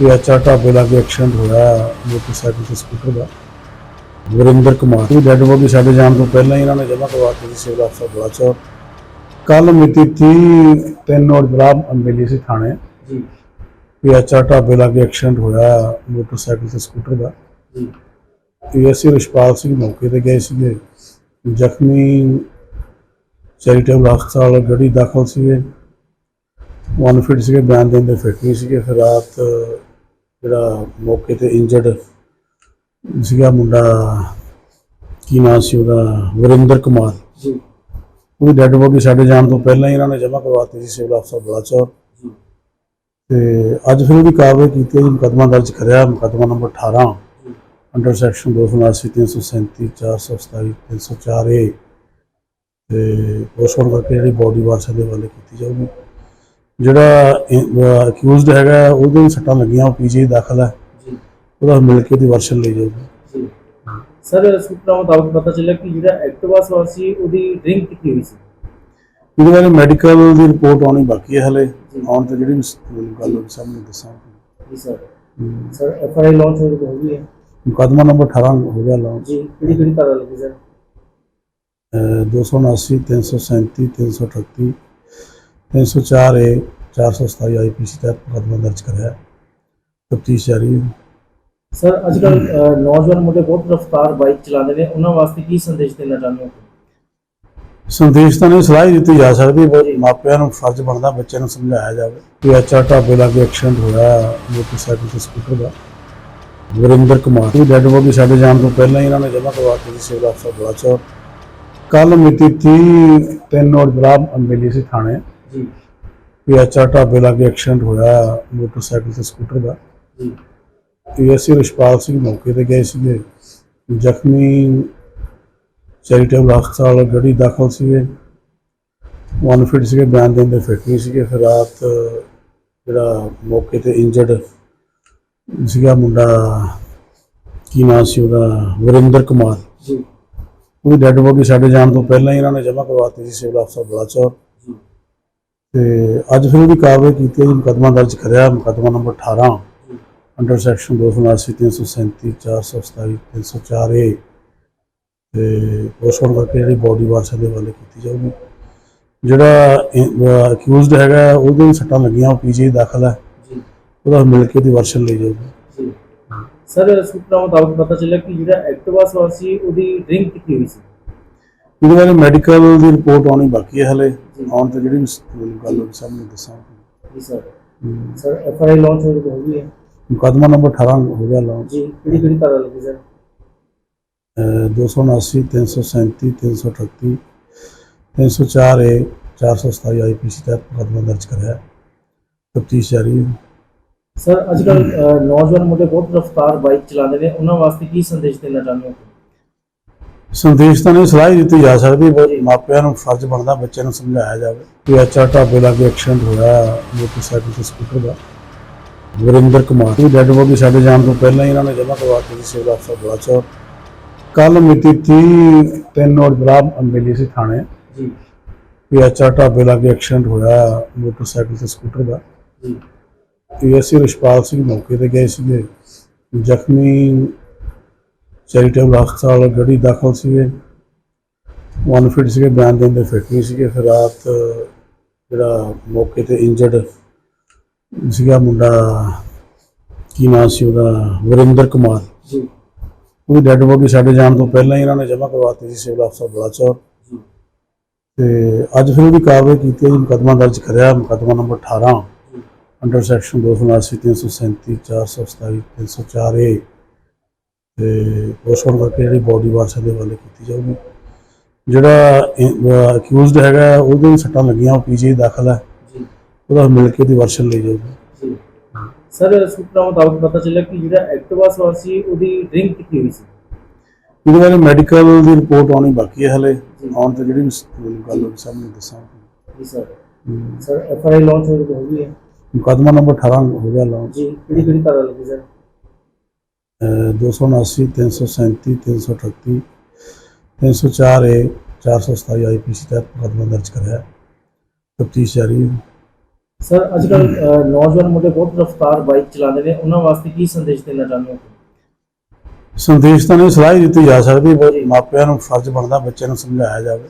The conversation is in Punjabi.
ਕਿ ਅੱਛਾ ਢਾਬੇ ਲਾਗੇ ਐਕਸੀਡੈਂਟ ਹੋਇਆ ਮੋਟਰਸਾਈਕਲ ਤੇ ਸਕੂਟਰ ਦਾ। ਵਰਿੰਦਰ ਕੁਮਾਰ ਦੀ ਡੈੱਡ ਬੋਡੀ ਸਾਡੇ ਜਾਣ ਤੋਂ ਪਹਿਲਾਂ ਹੀ ਇਹਨਾਂ ਨੇ ਜਮ੍ਹਾਂ ਕਰਵਾ ਸੀ ਸਿਵਲ ਹਸਪਤਾਲ ਬਲਾਚੌਰ। ਕੱਲ ਮਿਤੀ 30 ਤਿੰਨ ਔਰ ਬਰਾਬ ਮਿਲੀ ਸੀ ਥਾਣੇ। ਜੀ। ਕਿ ਅੱਛਾ ਢਾਬੇ ਲਾਗੇ ਐਕਸੀਡੈਂਟ ਹੋਇਆ ਮੋਟਰਸਾਈਕਲ ਤੇ ਸਕੂਟਰ ਦਾ। ਜੀ। ਏਐਸਸੀ ਰਿਸ਼ਪਾਲ ਸਿੰਘ ਮੌਕੇ ਤੇ ਗਏ ਸੀਗੇ। ਜ਼ਖਮੀ ਚੈਰੀਟੇਬਲ ਹਸਪਤਾਲ ਗੜੀ ਦਾਖਲ ਸੀਗੇ। ਵਨ ਫਿਟ ਸੀਗੇ ਬਿਆਨ ਦੇਣ ਦੇ ਫਿਟ ਨਹੀਂ ਸੀਗੇ। ਫਿਰ ਰਾਤ ਜਿਹੜਾ ਮੌਕੇ ਤੇ ਇੰਜਰਡ ਸੀਗਾ ਮੁੰਡਾ ਕੀ ਨਾਮ ਸੀ ਉਹਦਾ? ਵਰਿੰਦਰ ਕੁਮਾਰ। ਜੀ। ਉਹਦੀ ਡੈੱਡ ਬੋਡੀ ਸਾਡੇ ਜਾਣ ਤੋਂ ਪਹਿਲਾਂ ਹੀ ਇਹਨਾਂ ਨੇ ਜਮ੍ਹਾਂ ਕਰਵਾਤੀ ਸੀ ਸਿਵਲ ਹਸਪਤਾਲ ਬਲਾਚੌਰ। ਤੇ ਅੱਜ ਫਿਰ ਉਹਦੀ ਕਾਰਵਾਈ ਕੀਤੀ ਹੈ ਜੀ ਮੁਕੱਦਮਾ ਦਰਜ ਕਰਿਆ ਮੁਕੱਦਮਾ ਨੰਬਰ 18 ਅੰਡਰ ਸੈਕਸ਼ਨ 279 337 427 304 ਏ ਤੇ ਪੋਸਟਮਾਰਟਮ ਕਰਕੇ ਜਿਹੜੀ ਬੋਡੀ ਵਾਰਸਾਂ ਦੇ ਹਵਾਲੇ ਕੀਤੀ ਜਾਊਗੀ। ਜਿਹੜਾ ਅਕਿਊਜ਼ਡ ਹੈਗਾ ਉਹਦੇ ਵੀ ਸੱਟਾਂ ਲੱਗੀਆਂ ਉਹ ਪੀਜੀ ਦਾਖਲ ਹੈ। ਜੀ। ਉਹਦਾ ਮਿਲ ਕੇ ਉਹਦੀ ਵਰਸ਼ਨ ਲਈ ਜਾਊਗੀ। ਜੀ। ਸਰ ਸੂਤਰਾਂ ਮੁਤਾਬਕ ਪਤਾ ਚੱਲਿਆ ਕਿ ਜਿਹੜਾ ਐਕਟਿਵਾ ਸਵਾਰ ਸੀ ਉਹਦੀ ਡਰਿੰਕ ਕੀਤੀ ਹੋਈ ਸੀ? ਇਹਦੇ ਬਾਰੇ ਮੈਡੀਕਲ ਦੀ ਰਿਪੋਰਟ ਆਉਣੀ ਬਾਕੀ ਹੈ ਹਲੇ। ਆਉਣ ਤੇ ਜਿਹੜੀ ਗੱਲ ਹੋਈ ਸਾਹਮਣੇ ਦੱਸਾਂਗੇ ਜੀ sir. Sir F I launch ਹੋ ਗਈ ਹੈ ਮੁਕੱਦਮਾ ਨੰਬਰ 18 ਹੋ ਗਿਆ ਲਾਂਚ ਜੀ ਕਿਹੜੀ ਕਿਹੜੀ ਧਾਰਾ ਲੱਗੀ ਸਰ? 279 337 338 304 ਏ 427 ਆਈਪੀਸੀ ਤਹਿਤ ਮੁਕੱਦਮਾ ਦਰਜ ਕਰਿਆ। ਤਫਤੀਸ਼ ਜਾਰੀ ਹੈ। ਸਰ ਅੱਜ ਕੱਲ ਨੌਜਵਾਨ ਮੁੰਡੇ ਬਹੁਤ ਰਫਤਾਰ ਬਾਈਕ ਚਲਾਉਂਦੇ ਨੇ। ਉਹਨਾਂ ਵਾਸਤੇ ਕੀ ਸੰਦੇਸ਼ ਦੇਣਾ ਚਾਹੁੰਦੇ ਹੋ? ਸੰਦੇਸ਼ ਤਾਂ ਨਹੀਂ ਸਲਾਹ ਦਿੱਤੀ ਜਾ ਸਕਦੀ ਮਾਪਿਆਂ ਨੂੰ ਫਰਜ਼ ਬਣਦਾ ਬੱਚਿਆਂ ਨੂੰ ਸਮਝਾਇਆ ਜਾਵੇ। ਕਿ ਅੱਛਾ ਢਾਬੇ ਲਾਗੇ ਐਕਸੀਡੈਂਟ ਹੋਇਆ ਮੋਟਰਸਾਈਕਲ ਤੇ ਸਕੂਟਰ ਦਾ। ਵਰਿੰਦਰ ਕੁਮਾਰ ਦੀ ਡੈੱਡ ਬੋਡੀ ਸਾਡੇ ਜਾਣ ਤੋਂ ਪਹਿਲਾਂ ਹੀ ਇਹਨਾਂ ਨੇ ਜਮ੍ਹਾਂ ਕਰਵਾ ਦਿੱਤੀ ਸੀ ਸਿਵਲ ਹਸਪਤਾਲ ਬਲਾਚੌਰ ਕੱਲ ਮਿਤੀ 30 ਤਿੰਨ ਔਰ ਬਰਾਬ ਮਿਲੀ ਸੀ ਥਾਣੇ। ਜੀ। ਕਿ ਅੱਛਾ ਢਾਬੇ ਲਾਗੇ ਐਕਸੀਡੈਂਟ ਹੋਇਆ ਮੋਟਰਸਾਈਕਲ ਤੇ ਸਕੂਟਰ ਦਾ। ਜੀ। ਏਐਸਸੀ ਰਿਸ਼ਪਾਲ ਸਿੰਘ ਮੌਕੇ ਤੇ ਗਏ ਸੀਗੇ। ਜ਼ਖਮੀ ਚੈਰੀਟੇਬਲ ਹਸਪਤਾਲ ਗੜੀ ਦਾਖਲ ਸੀਗੇ। ਵਨ ਫਿਟ ਸੀਗੇ ਬਿਆਨ ਦੇਣ ਦੇ ਫਿਟ ਨਹੀਂ ਸੀਗੇ। ਫਿਰ ਰਾਤ ਜਿਹੜਾ ਮੌਕੇ ਤੇ ਇੰਜਰਡ ਸੀਗਾ ਮੁੰਡਾ ਕੀ ਨਾਮ ਸੀ ਉਹਦਾ? ਵਰਿੰਦਰ ਕੁਮਾਰ। ਜੀ। ਉਹਦੀ ਡੈੱਡ ਬੋਡੀ ਸਾਡੇ ਜਾਣ ਤੋਂ ਪਹਿਲਾਂ ਹੀ ਇਹਨਾਂ ਨੇ ਜਮ੍ਹਾਂ ਕਰਵਾਤੀ ਸੀ ਸਿਵਲ ਹਸਪਤਾਲ ਬਲਾਚੌਰ। ਤੇ ਅੱਜ ਫਿਰ ਉਹਦੀ ਕਾਰਵਾਈ ਕੀਤੀ ਹੈ ਜੀ ਮੁਕੱਦਮਾ ਦਰਜ ਕਰਿਆ ਮੁਕੱਦਮਾ ਨੰਬਰ 18 ਅੰਡਰ ਸੈਕਸ਼ਨ 279 337 427 304 ਏ ਤੇ ਪੋਸਟਮਾਰਟਮ ਕਰਕੇ ਜਿਹੜੀ ਬੋਡੀ ਵਾਰਸਾਂ ਦੇ ਹਵਾਲੇ ਕੀਤੀ ਜਾਊਗੀ। ਜਿਹੜਾ ਅਕਿਊਜ਼ਡ ਹੈਗਾ ਉਹਦੇ ਵੀ ਸੱਟਾਂ ਲੱਗੀਆਂ ਉਹ ਪੀਜੀ ਦਾਖਲ ਹੈ। ਜੀ। ਉਹਦਾ ਮਿਲ ਕੇ ਉਹਦੀ ਵਰਸ਼ਨ ਲਈ ਜਾਊਗੀ। ਸਰ ਸੂਤਰਾਂ ਮੁਤਾਬਕ ਪਤਾ ਚੱਲਿਆ ਕਿ ਜਿਹੜਾ ਐਕਟਿਵਾ ਸਵਾਰ ਸੀ ਉਹਦੀ ਡਰਿੰਕ ਕੀਤੀ ਹੋਈ ਸੀ? ਇਹਦੇ ਬਾਰੇ ਮੈਡੀਕਲ ਦੀ ਰਿਪੋਰਟ ਆਉਣੀ ਬਾਕੀ ਹੈ ਹਲੇ। ਆਉਣ ਤੇ ਜਿਹੜੀ ਵੀ ਗੱਲ ਹੋਈ ਸਾਹਮਣੇ ਦੱਸਾਂਗੇ ਜੀ sir sir F I launch ਹੋ ਹੋ ਗਈ ਹੈ। ਮੁਕੱਦਮਾ ਨੰਬਰ 18 ਹੋ ਗਿਆ ਲਾਂਚ ਜੀ ਕਿਹੜੀ ਕਿਹੜੀ ਧਾਰਾ ਲੱਗੀ ਸਰ? 279 337 338 304 ਏ 427 ਆਈਪੀਸੀ ਤਹਿਤ ਮੁਕੱਦਮਾ ਦਰਜ ਕਰਿਆ ਤਫਤੀਸ਼ ਜਾਰੀ ਹੈ। ਸਰ ਅੱਜ ਕੱਲ ਨੌਜਵਾਨ ਮੁੰਡੇ ਬਹੁਤ ਰਫਤਾਰ ਬਾਈਕ ਚਲਾਉਂਦੇ ਨੇ। ਉਹਨਾਂ ਵਾਸਤੇ ਕੀ ਸੰਦੇਸ਼ ਦੇਣਾ ਚਾਹੁੰਦੇ ਹੋ? ਸੰਦੇਸ਼ ਤਾਂ ਨਹੀਂ ਸਲਾਹ ਦਿੱਤੀ ਜਾ ਸਕਦੀ ਪਰ ਮਾਪਿਆਂ ਨੂੰ ਫਰਜ਼ ਬਣਦਾ ਬੱਚਿਆਂ ਨੂੰ ਸਮਝਾਇਆ ਜਾਵੇ। ਕਿ ਅੱਛਾ ਢਾਬੇ ਲਾਗੇ ਐਕਸੀਡੈਂਟ ਹੋਇਆ ਮੋਟਰਸਾਈਕਲ ਤੇ ਸਕੂਟਰ ਦਾ। ਵਰਿੰਦਰ ਕੁਮਾਰ ਦੀ ਡੈੱਡ ਬੋਡੀ ਸਾਡੇ ਜਾਣ ਤੋਂ ਪਹਿਲਾਂ ਹੀ ਇਹਨਾਂ ਨੇ ਜਮ੍ਹਾਂ ਕਰਵਾ ਸੀ ਸਿਵਲ ਹਸਪਤਾਲ ਬਲਾਚੌਰ ਕੱਲ ਮਿਤੀ 30 ਤਿੰਨ ਔਰ ਬਰਾਬ ਮਿਲੀ ਸੀ ਥਾਣੇ। ਜੀ। ਕਿ ਅੱਛਾ ਢਾਬੇ ਲਾਗੇ ਐਕਸੀਡੈਂਟ ਹੋਇਆ ਮੋਟਰਸਾਈਕਲ ਤੇ ਸਕੂਟਰ ਦਾ। ਜੀ। ਏਐਸਸੀ ਰਿਸ਼ਪਾਲ ਸਿੰਘ ਮੌਕੇ ਤੇ ਗਏ ਸੀਗੇ। ਜ਼ਖਮੀ ਚੈਰੀਟੇਬਲ ਹਸਪਤਾਲ ਗੜੀ ਦਾਖਲ ਸੀਗੇ। ਵਨ ਫਿਟ ਸੀਗੇ ਬਿਆਨ ਦੇਣ ਦੇ ਫਿਟ ਨਹੀਂ ਸੀਗੇ। ਫਿਰ ਰਾਤ ਜਿਹੜਾ ਮੌਕੇ ਤੇ ਇੰਜਰਡ ਸੀਗਾ ਮੁੰਡਾ ਕੀ ਨਾਮ ਸੀ ਉਹਦਾ? ਵਰਿੰਦਰ ਕੁਮਾਰ। ਜੀ। ਉਹਦੀ ਡੈੱਡ ਬੋਡੀ ਸਾਡੇ ਜਾਣ ਤੋਂ ਪਹਿਲਾਂ ਹੀ ਇਹਨਾਂ ਨੇ ਜਮ੍ਹਾਂ ਕਰਵਾਤੀ ਸੀ ਸਿਵਲ ਹਸਪਤਾਲ ਬਲਾਚੌਰ ਤੇ ਅੱਜ ਫਿਰ ਉਹਦੀ ਕਾਰਵਾਈ ਕੀਤੀ ਹੈ ਜੀ ਮੁਕੱਦਮਾ ਦਰਜ ਕਰਿਆ ਮੁਕੱਦਮਾ ਨੰਬਰ 18 ਅੰਡਰ ਸੈਕਸ਼ਨ 279 337 427 304 ਏ ਤੇ ਪੋਸਟਮਾਰਟਮ ਕਰਕੇ ਜਿਹੜੀ ਬੋਡੀ ਵਾਰਸਾਂ ਦੇ ਹਵਾਲੇ ਕੀਤੀ ਜਾਊਗੀ। ਜਿਹੜਾ ਅਕਿਊਜ਼ਡ ਹੈਗਾ ਉਹਦੇ ਵੀ ਸੱਟਾਂ ਲੱਗੀਆਂ ਉਹ ਪੀਜੀ ਦਾਖਲ ਹੈ। ਜੀ। ਉਹਦਾ ਮਿਲ ਕੇ ਉਹਦੀ ਵਰਸ਼ਨ ਲਈ ਜਾਊਗੀ। ਜੀ। ਸਰ ਸੂਤਰਾਂ ਮੁਤਾਬਕ ਪਤਾ ਚੱਲਿਆ ਕਿ ਜਿਹੜਾ ਐਕਟਿਵਾ ਸਵਾਰ ਸੀ ਉਹਦੀ ਡਰਿੰਕ ਕੀਤੀ ਹੋਈ ਸੀ? ਇਹਦੇ ਬਾਰੇ ਮੈਡੀਕਲ ਦੀ ਰਿਪੋਰਟ ਆਉਣੀ ਬਾਕੀ ਹੈ ਹਲੇ। ਆਉਣ ਤੇ ਜਿਹੜੀ ਗੱਲ ਹੋਈ ਸਾਹਮਣੇ ਦੱਸਾਂਗੇ ਜੀ sir. Sir F I launch ਹੋ ਗਈ ਹੈ। ਮੁਕੱਦਮਾ ਨੰਬਰ 18 ਹੋ ਗਿਆ ਲਾਂਚ ਜੀ ਕਿਹੜੀ ਕਿਹੜੀ ਧਾਰਾ ਲੱਗੀ ਸਰ? 279 337 338 304 ਏ 427 ਆਈਪੀਸੀ ਤਹਿਤ ਮੁਕੱਦਮਾ ਦਰਜ ਕਰਿਆ। ਤਫਤੀਸ਼ ਜਾਰੀ ਹੈ। ਸਰ ਅੱਜ ਕੱਲ ਨੌਜਵਾਨ ਮੁੰਡੇ ਬਹੁਤ ਰਫਤਾਰ ਬਾਈਕ ਚਲਾਉਂਦੇ ਨੇ। ਉਹਨਾਂ ਵਾਸਤੇ ਕੀ ਸੰਦੇਸ਼ ਦੇਣਾ ਚਾਹੁੰਦੇ ਹੋ? ਸੰਦੇਸ਼ ਤਾਂ ਨਹੀਂ ਸਲਾਹ ਦਿੱਤੀ ਜਾ ਸਕਦੀ ਮਾਪਿਆਂ ਨੂੰ ਫਰਜ਼ ਬਣਦਾ ਬੱਚੇ ਨੂੰ ਸਮਝਾਇਆ ਜਾਵੇ।